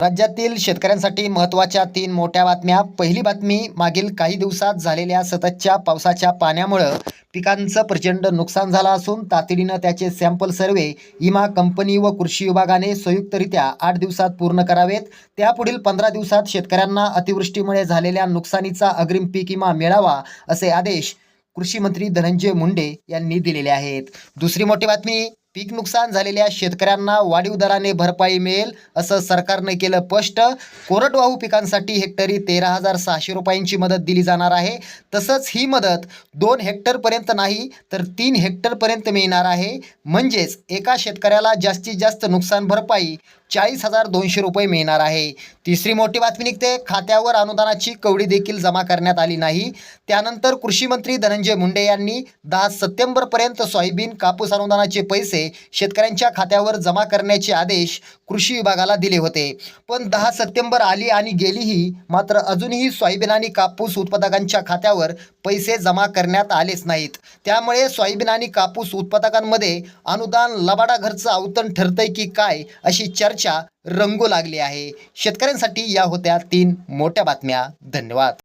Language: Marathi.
राज्यातील शेतकऱ्यांसाठी महत्त्वाच्या तीन मोठ्या बातम्या. पहिली बातमी मागील काही दिवसात झालेल्या सततच्या पावसाच्या पाण्यामुळं पिकांचं प्रचंड नुकसान झालं असून तातडीनं त्याचे सॅम्पल सर्वे इमा कंपनी व कृषी विभागाने संयुक्तरित्या आठ दिवसात पूर्ण करावेत. त्यापुढील पंधरा दिवसात शेतकऱ्यांना अतिवृष्टीमुळे झालेल्या नुकसानीचा अग्रिम पीक विमा मिळावा असे आदेश कृषी मंत्री धनंजय मुंडे यांनी दिलेले आहेत. दुसरी मोठी बातमी पीक नुकसान झालेल्या शेतकऱ्यांना वाढीव दराने भरपाई मिळेल असं सरकारने केलं स्पष्ट. कोरडवाहू पिकांसाठी हेक्टरी तेरा हजार सहाशे रुपयांची मदत दिली जाणार आहे. तसंच ही मदत दोन हेक्टरपर्यंत नाही तर तीन हेक्टरपर्यंत मिळणार आहे. म्हणजेच एका शेतकऱ्याला जास्तीत जास्त नुकसान भरपाई चाळीस हजार दोनशे रुपये मिळणार आहे. तिसरी मोठी बातमी निघते. खात्यावर अनुदानाची कवडी देखील जमा करण्यात आली नाही. त्यानंतर कृषी मंत्री धनंजय मुंडे यांनी दहा सप्टेंबरपर्यंत सोयाबीन कापूस अनुदानाचे पैसे शेतकऱ्यांच्या खात्यावर जमा करण्याचे आदेश कृषी विभागाला दिले होते. पण दहा सप्टेंबर आली आणि गेलीही मात्र अजूनही सोयाबीन आणि कापूस उत्पादकांच्या खात्यावर पैसे जमा करण्यात आलेच नाहीत. त्यामुळे सोयाबीन आणि कापूस उत्पादकांमध्ये अनुदान लबाडा घरचं अवतण ठरतंय की काय अशी चर्चा रंगू लागली आहे. शेतकऱ्यांसाठी या होत्या तीन मोठ्या बातम्या. धन्यवाद.